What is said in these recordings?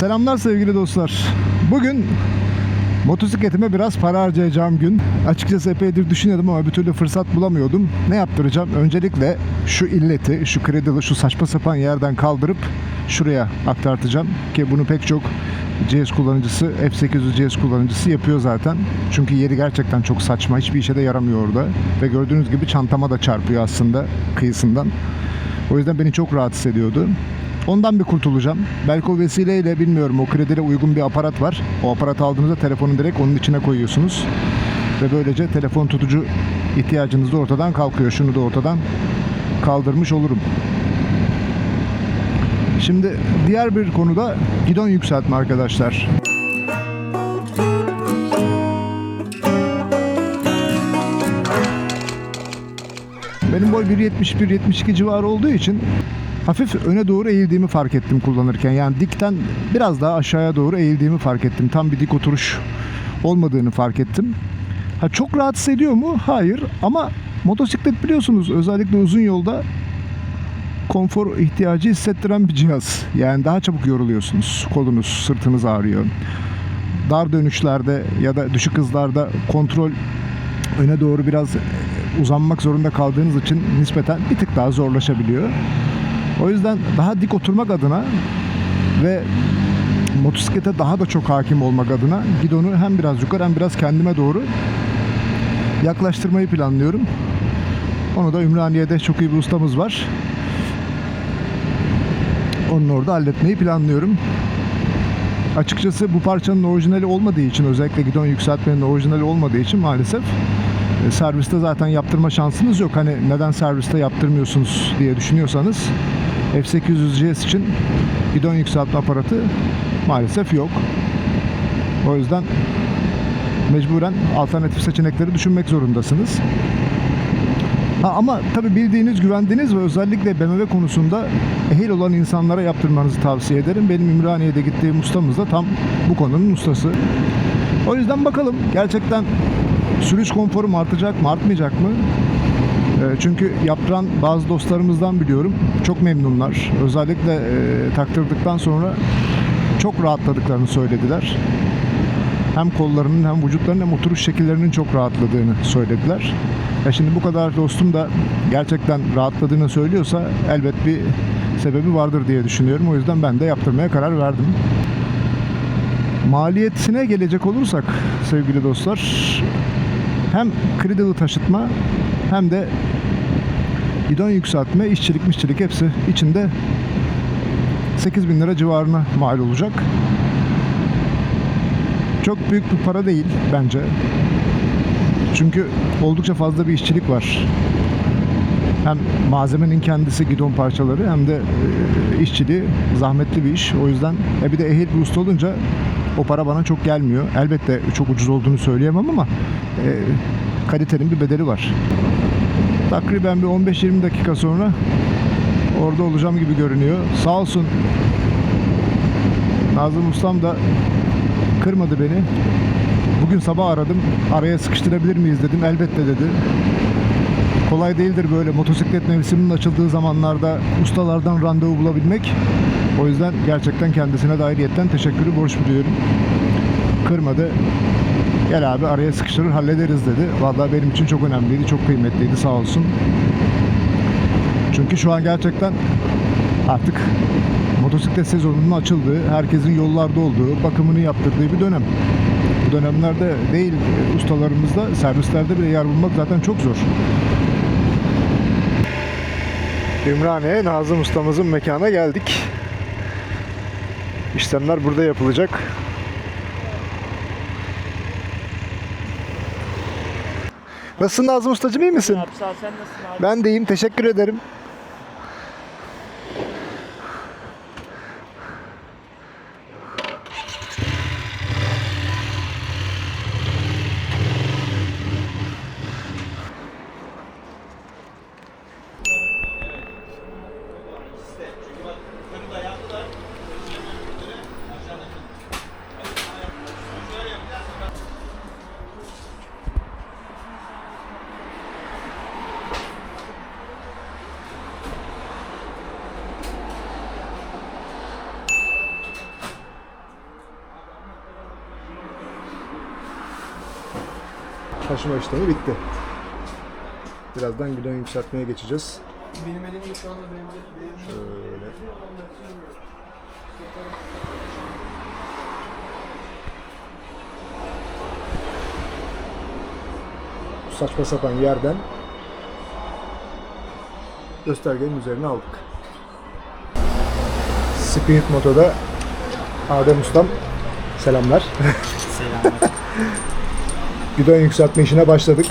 Selamlar sevgili dostlar. Bugün motosikletime biraz para harcayacağım gün. Açıkçası epeydir düşünüyordum ama bir türlü fırsat bulamıyordum. Ne yaptıracağım? Öncelikle şu illeti, şu kredili, şu saçma sapan yerden kaldırıp şuraya aktartacağım. Ki bunu pek çok CS kullanıcısı, F800 CS kullanıcısı yapıyor zaten. Çünkü yeri gerçekten çok saçma. Hiçbir işe de yaramıyor orada. Ve gördüğünüz gibi çantama da çarpıyor aslında kıyısından. O yüzden beni çok rahatsız ediyordu. Ondan bir kurtulacağım. Belki o vesileyle bilmiyorum o kredide uygun bir aparat var. O aparat aldığınızda telefonu direkt onun içine koyuyorsunuz. Ve böylece telefon tutucu ihtiyacınız da ortadan kalkıyor. Şunu da ortadan kaldırmış olurum. Şimdi diğer bir konuda gidon yükseltme arkadaşlar. Benim boy 1.71-72 civarı olduğu için hafif öne doğru eğildiğimi fark ettim kullanırken. Yani dikten biraz daha aşağıya doğru eğildiğimi fark ettim. Tam bir dik oturuş olmadığını fark ettim. Ha çok rahatsız ediyor mu? Hayır. Ama motosiklet biliyorsunuz özellikle uzun yolda konfor ihtiyacı hissettiren bir cihaz. Yani daha çabuk yoruluyorsunuz. Kolunuz, sırtınız ağrıyor. Dar dönüşlerde ya da düşük hızlarda kontrol öne doğru biraz uzanmak zorunda kaldığınız için nispeten bir tık daha zorlaşabiliyor. O yüzden daha dik oturmak adına ve motosiklete daha da çok hakim olmak adına gidonu hem biraz yukarı hem biraz kendime doğru yaklaştırmayı planlıyorum. Onu da Ümraniye'de çok iyi bir ustamız var. Onun orada halletmeyi planlıyorum. Açıkçası bu parçanın orijinali olmadığı için özellikle gidon yükseltmenin orijinali olmadığı için maalesef e, serviste zaten yaptırma şansınız yok. Hani neden serviste yaptırmıyorsunuz diye düşünüyorsanız F800 GS için gidon yükseltme aparatı maalesef yok. O yüzden mecburen alternatif seçenekleri düşünmek zorundasınız. Ha, ama tabii bildiğiniz, güvendiğiniz ve özellikle BMW konusunda ehil olan insanlara yaptırmanızı tavsiye ederim. Benim Ümraniye'de gittiğim ustamız da tam bu konunun ustası. O yüzden bakalım gerçekten sürüş konforum artacak mı, artmayacak mı? E, Çünkü yaptıran bazı dostlarımızdan biliyorum. Çok memnunlar. Özellikle e, taktırdıktan sonra çok rahatladıklarını söylediler. Hem kollarının hem vücutlarının hem oturuş şekillerinin çok rahatladığını söylediler. Ya şimdi bu kadar dostum da gerçekten rahatladığını söylüyorsa elbet bir sebebi vardır diye düşünüyorum. O yüzden ben de yaptırmaya karar verdim. Maliyetine gelecek olursak sevgili dostlar hem kredili taşıtma hem de bidon yükseltme, işçilik, mişçilik hepsi içinde 8 bin lira civarına mal olacak. Çok büyük bir para değil bence. Çünkü oldukça fazla bir işçilik var. Hem malzemenin kendisi gidon parçaları hem de e, işçiliği zahmetli bir iş. O yüzden e bir de ehil bir usta olunca o para bana çok gelmiyor. Elbette çok ucuz olduğunu söyleyemem ama e, kalitenin bir bedeli var. Takriben bir 15-20 dakika sonra orada olacağım gibi görünüyor. Sağ olsun Nazım Ustam da kırmadı beni. Bugün sabah aradım. Araya sıkıştırabilir miyiz dedim. Elbette dedi. Kolay değildir böyle motosiklet mevsiminin açıldığı zamanlarda ustalardan randevu bulabilmek. O yüzden gerçekten kendisine de ayrıyetten teşekkürü borç biliyorum. Kırmadı. Gel abi araya sıkıştırır hallederiz dedi. Vallahi benim için çok önemliydi, çok kıymetliydi sağ olsun. Çünkü şu an gerçekten artık motosiklet sezonunun açıldığı, herkesin yollarda olduğu, bakımını yaptırdığı bir dönem. Bu dönemlerde değil ustalarımızda, servislerde bile yer bulmak zaten çok zor. Ümraniye Nazım ustamızın mekana geldik. İşlemler burada yapılacak. Nasılsın Nazım ustacığım iyi misin? Abi sağ ol, sen nasılsın abi? Ben de iyiyim teşekkür ederim. Taşıma işlemi bitti. Birazdan gidon yükseltmeye geçeceğiz. Benim elimde şu anda benim benim Şöyle. Bu saçma sapan yerden göstergenin üzerine aldık. Speed Moto'da Adem Ustam selamlar. Selamlar. Gidon yükseltme işine başladık.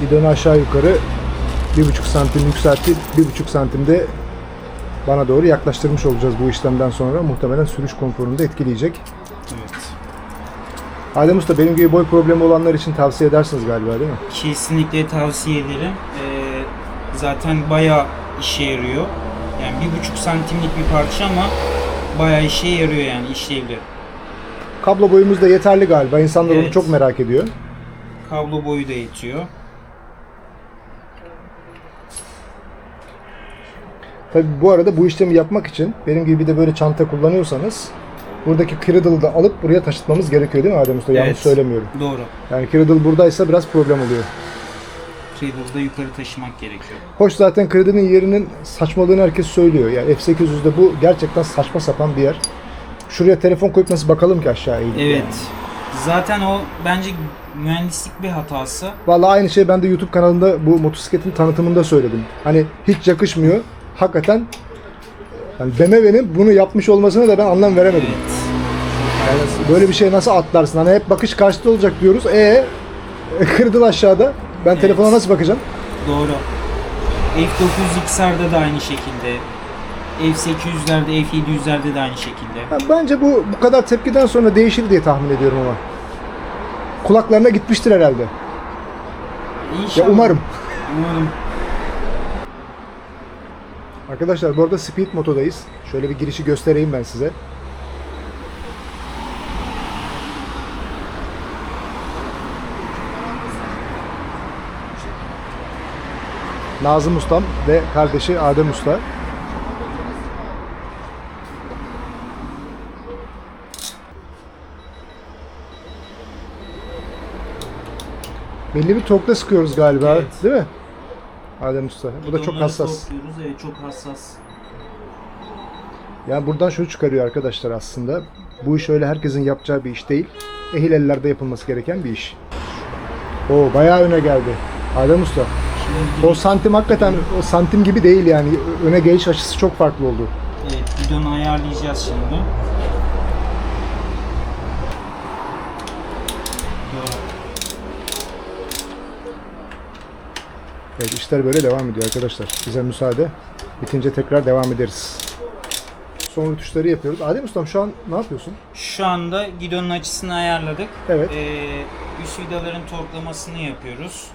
Gidonu aşağı yukarı bir buçuk santim yükseltti. Bir buçuk santimde bana doğru yaklaştırmış olacağız bu işlemden sonra. Muhtemelen sürüş konforunu da etkileyecek. Adem Usta benim gibi boy problemi olanlar için tavsiye edersiniz galiba değil mi? Kesinlikle tavsiye ederim. Ee, zaten bayağı işe yarıyor. Yani bir buçuk santimlik bir parça ama bayağı işe yarıyor yani işlevli. Kablo boyumuz da yeterli galiba. İnsanlar onu Evet. çok merak ediyor. Kablo boyu da yetiyor. Tabi bu arada bu işlemi yapmak için benim gibi bir de böyle çanta kullanıyorsanız buradaki cradle'ı da alıp buraya taşıtmamız gerekiyor değil mi Adem Usta? Yanlış Evet. söylemiyorum. Doğru. Yani cradle buradaysa biraz problem oluyor. Cradle'da yukarı taşımak gerekiyor. Hoş zaten cradle'ın yerinin saçmalığını herkes söylüyor. Yani F800'de bu gerçekten saçma sapan bir yer. Şuraya telefon koyup nasıl bakalım ki aşağı eğilip Evet. yani. Zaten o bence mühendislik bir hatası. Vallahi aynı şey ben de YouTube kanalında bu motosikletin tanıtımında söyledim. Hani hiç yakışmıyor. Hakikaten yani BMW'nin bunu yapmış olmasına da ben anlam veremedim. Evet. Yani böyle bir şey nasıl atlarsın? Hani hep bakış karşıda olacak diyoruz. E kırdın aşağıda. Ben Evet. telefona nasıl bakacağım? Doğru. F900XR'da da aynı şekilde. F800'lerde, F700'lerde de aynı şekilde. Ya bence bu bu kadar tepkiden sonra değişir diye tahmin ediyorum ama. Kulaklarına gitmiştir herhalde. İnşallah. Ya umarım. Umarım. Arkadaşlar bu arada Speed Moto'dayız. Şöyle bir girişi göstereyim ben size. Nazım Ustam ve kardeşi Adem Usta. Belli bir torkta sıkıyoruz galiba, Evet. değil mi? Adem Usta. Bu da çok hassas. topluyoruz. Evet çok hassas. Yani buradan şunu çıkarıyor arkadaşlar aslında. Bu iş öyle herkesin yapacağı bir iş değil. Ehil ellerde yapılması gereken bir iş. O bayağı öne geldi. Adem Usta. O santim hakikaten o santim gibi değil yani. Öne geliş açısı çok farklı oldu. evet, bidonu ayarlayacağız şimdi. Evet işler böyle devam ediyor arkadaşlar. Bize müsaade. Bitince tekrar devam ederiz. Son rütuşları yapıyoruz. Adem Ustam şu an ne yapıyorsun? Şu anda gidonun açısını ayarladık. Evet. Ee, üst vidaların torklamasını yapıyoruz.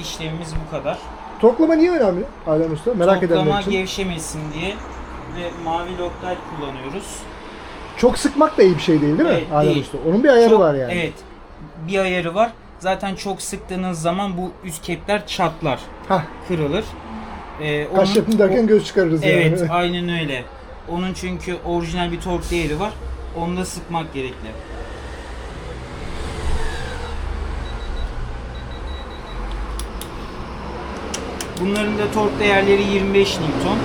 İşlemimiz bu kadar. Torklama niye önemli Adem Usta? Merak edenler için. gevşemesin diye ve mavi Loctite kullanıyoruz. Çok sıkmak da iyi bir şey değil değil mi Evet, Adem değil. Usta? Onun bir ayarı Çok- var yani. Evet. Bir ayarı var. Zaten çok sıktığınız zaman bu üst kepler çatlar, Hah, kırılır. Ee, onun- kaş yapın derken o- göz çıkarırız yani. Evet, aynen öyle. Onun çünkü orijinal bir tork değeri var. Onu da sıkmak gerekli. Bunların da tork değerleri 25 Newton.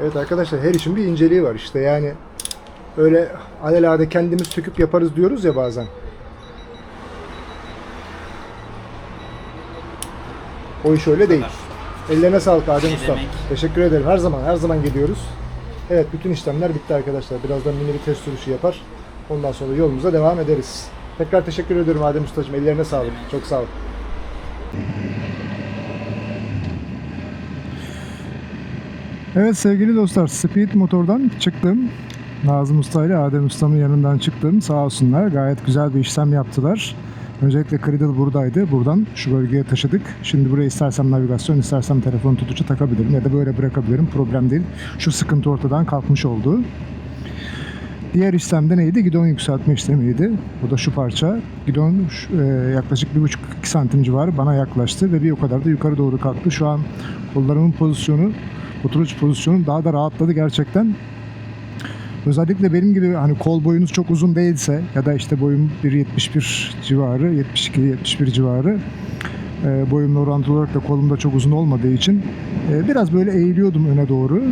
Evet arkadaşlar her işin bir inceliği var işte yani öyle alelade kendimiz söküp yaparız diyoruz ya bazen. O iş öyle değil. Ellerine sağlık Adem Ne Usta. demek. Teşekkür ederim. Her zaman her zaman geliyoruz. Evet bütün işlemler bitti arkadaşlar. Birazdan mini bir test sürüşü yapar. Ondan sonra yolumuza devam ederiz. Tekrar teşekkür ederim Adem Ustacığım. Ellerine sağlık. demek. Çok sağ ol. Evet sevgili dostlar Speed Motor'dan çıktım. Nazım Usta ile Adem Usta'nın yanından çıktım. Sağ olsunlar gayet güzel bir işlem yaptılar. Öncelikle Cradle buradaydı. Buradan şu bölgeye taşıdık. Şimdi buraya istersem navigasyon, istersem telefon tutucu takabilirim ya da böyle bırakabilirim. Problem değil. Şu sıkıntı ortadan kalkmış oldu. Diğer işlem de neydi? Gidon yükseltme işlemiydi. Bu da şu parça. Gidon e, yaklaşık 1,5-2 santim civarı bana yaklaştı ve bir o kadar da yukarı doğru kalktı. Şu an kollarımın pozisyonu, oturuş pozisyonum daha da rahatladı gerçekten. Özellikle benim gibi hani kol boyunuz çok uzun değilse ya da işte boyum 1.71 civarı, 72-71 civarı e, boyumla orantılı olarak da kolum da çok uzun olmadığı için e, biraz böyle eğiliyordum öne doğru.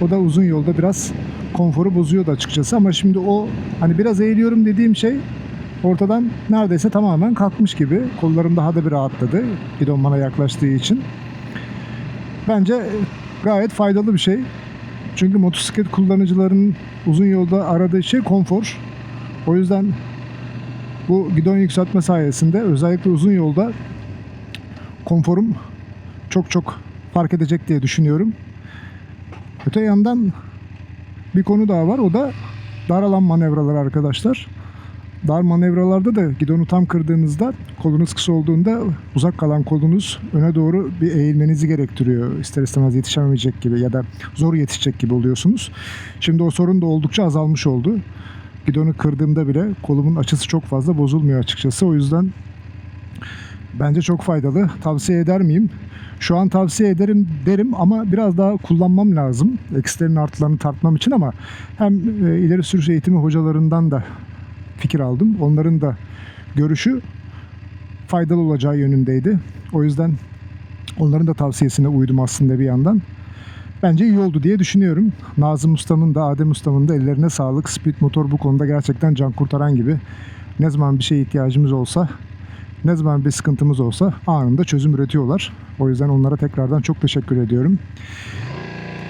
O da uzun yolda biraz konforu bozuyordu açıkçası ama şimdi o hani biraz eğiliyorum dediğim şey ortadan neredeyse tamamen kalkmış gibi. Kollarım daha da bir rahatladı gidon bana yaklaştığı için. Bence gayet faydalı bir şey. Çünkü motosiklet kullanıcılarının uzun yolda aradığı şey konfor. O yüzden bu gidon yükseltme sayesinde özellikle uzun yolda konforum çok çok fark edecek diye düşünüyorum. Öte yandan bir konu daha var. O da dar alan manevralar arkadaşlar. Dar manevralarda da gidonu tam kırdığınızda kolunuz kısa olduğunda uzak kalan kolunuz öne doğru bir eğilmenizi gerektiriyor. İster istemez yetişemeyecek gibi ya da zor yetişecek gibi oluyorsunuz. Şimdi o sorun da oldukça azalmış oldu. Gidonu kırdığımda bile kolumun açısı çok fazla bozulmuyor açıkçası. O yüzden bence çok faydalı. Tavsiye eder miyim? Şu an tavsiye ederim derim ama biraz daha kullanmam lazım. Eksilerin artılarını tartmam için ama hem e, ileri sürüş eğitimi hocalarından da fikir aldım. Onların da görüşü faydalı olacağı yönündeydi. O yüzden onların da tavsiyesine uydum aslında bir yandan. Bence iyi oldu diye düşünüyorum. Nazım Ustam'ın da Adem Ustam'ın da ellerine sağlık. Speed Motor bu konuda gerçekten can kurtaran gibi. Ne zaman bir şeye ihtiyacımız olsa, ne zaman bir sıkıntımız olsa anında çözüm üretiyorlar. O yüzden onlara tekrardan çok teşekkür ediyorum.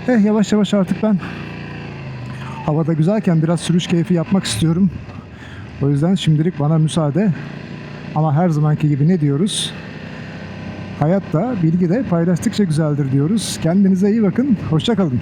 Eh yavaş yavaş artık ben havada güzelken biraz sürüş keyfi yapmak istiyorum. O yüzden şimdilik bana müsaade. Ama her zamanki gibi ne diyoruz? Hayat da bilgi de paylaştıkça güzeldir diyoruz. Kendinize iyi bakın. Hoşçakalın.